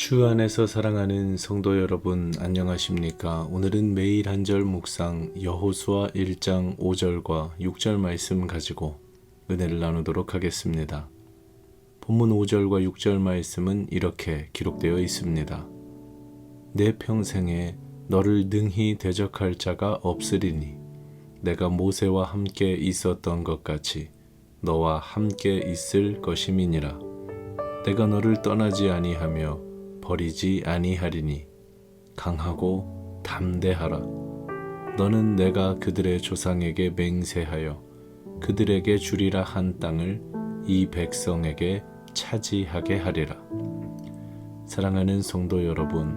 주 안에서 사랑하는 성도 여러분 안녕하십니까? 오늘은 매일 한 절 묵상 여호수아 1장 5절과 6절 말씀 가지고 은혜를 나누도록 하겠습니다. 본문 5절과 6절 말씀은 이렇게 기록되어 있습니다. 내 평생에 너를 능히 대적할 자가 없으리니 내가 모세와 함께 있었던 것 같이 너와 함께 있을 것임이니라. 내가 너를 떠나지 아니하며 버리지 아니하리니 강하고 담대하라. 너는 내가 그들의 조상에게 맹세하여 그들에게 주리라 한 땅을 이 백성에게 차지하게 하리라. 사랑하는 성도 여러분,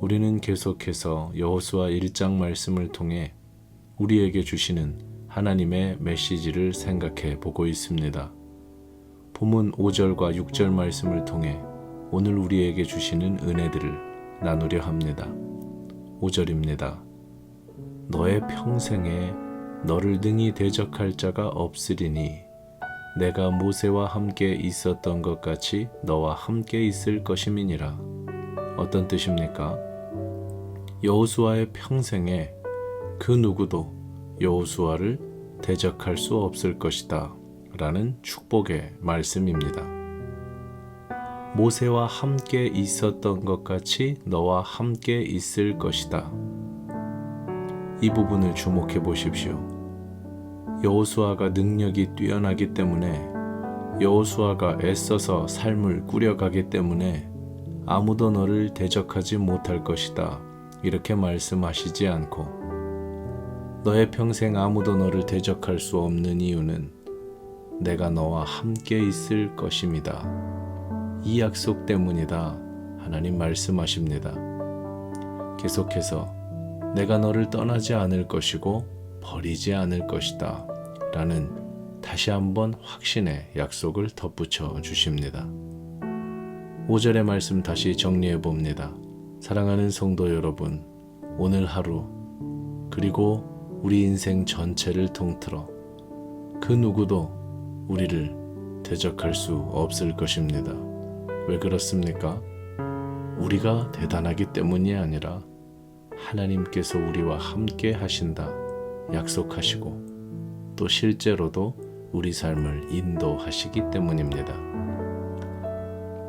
우리는 계속해서 여호수아 1장 말씀을 통해 우리에게 주시는 하나님의 메시지를 생각해 보고 있습니다. 본문 5절과 6절 말씀을 통해 오늘 우리에게 주시는 은혜들을 나누려 합니다. 5절입니다. 너의 평생에 너를 능히 대적할 자가 없으리니 내가 모세와 함께 있었던 것 같이 너와 함께 있을 것임이니라. 어떤 뜻입니까? 여호수아의 평생에 그 누구도 여호수아를 대적할 수 없을 것이다. 라는 축복의 말씀입니다. 모세와 함께 있었던 것 같이 너와 함께 있을 것이다. 이 부분을 주목해 보십시오. 여호수아가 능력이 뛰어나기 때문에 여호수아가 애써서 삶을 꾸려가기 때문에 아무도 너를 대적하지 못할 것이다. 이렇게 말씀하시지 않고 너의 평생 아무도 너를 대적할 수 없는 이유는 내가 너와 함께 있을 것입니다. 이 약속 때문이다. 하나님 말씀하십니다. 계속해서 내가 너를 떠나지 않을 것이고 버리지 않을 것이다. 라는 다시 한번 확신의 약속을 덧붙여 주십니다. 5절의 말씀 다시 정리해 봅니다. 사랑하는 성도 여러분, 오늘 하루, 그리고 우리 인생 전체를 통틀어 그 누구도 우리를 대적할 수 없을 것입니다. 왜 그렇습니까? 우리가 대단하기 때문이 아니라 하나님께서 우리와 함께 하신다 약속하시고 또 실제로도 우리 삶을 인도하시기 때문입니다.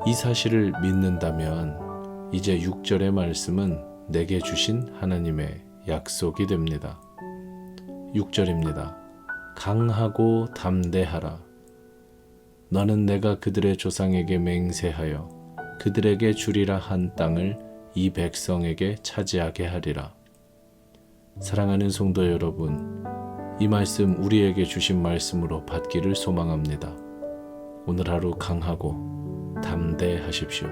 이 사실을 믿는다면 이제 6절의 말씀은 내게 주신 하나님의 약속이 됩니다. 6절입니다. 강하고 담대하라. 너는 내가 그들의 조상에게 맹세하여 그들에게 주리라 한 땅을 이 백성에게 차지하게 하리라. 사랑하는 성도 여러분, 이 말씀 우리에게 주신 말씀으로 받기를 소망합니다. 오늘 하루 강하고 담대하십시오.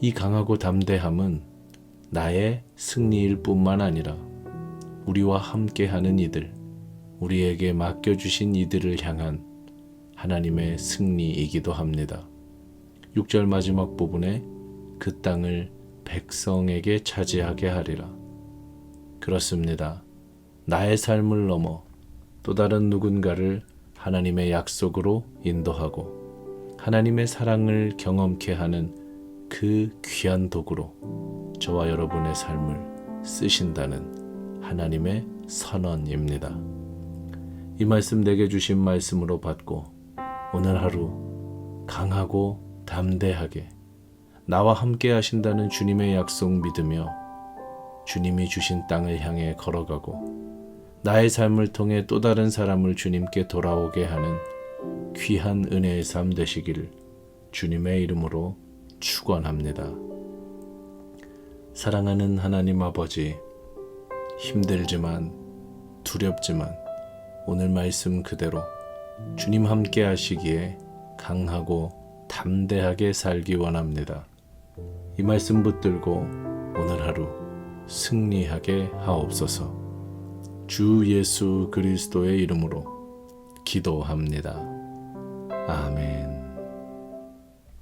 이 강하고 담대함은 나의 승리일 뿐만 아니라 우리와 함께하는 이들, 우리에게 맡겨주신 이들을 향한 하나님의 승리이기도 합니다. 6절 마지막 부분에 그 땅을 백성에게 차지하게 하리라. 그렇습니다. 나의 삶을 넘어 또 다른 누군가를 하나님의 약속으로 인도하고 하나님의 사랑을 경험케 하는 그 귀한 도구로 저와 여러분의 삶을 쓰신다는 하나님의 선언입니다. 이 말씀 내게 주신 말씀으로 받고 오늘 하루 강하고 담대하게 나와 함께 하신다는 주님의 약속 믿으며 주님이 주신 땅을 향해 걸어가고 나의 삶을 통해 또 다른 사람을 주님께 돌아오게 하는 귀한 은혜의 삶 되시기를 주님의 이름으로 축원합니다. 사랑하는 하나님 아버지 힘들지만 두렵지만 오늘 말씀 그대로 주님 함께 하시기에 강하고 담대하게 살기 원합니다. 이 말씀 붙들고 오늘 하루 승리하게 하옵소서. 주 예수 그리스도의 이름으로 기도합니다. 아멘.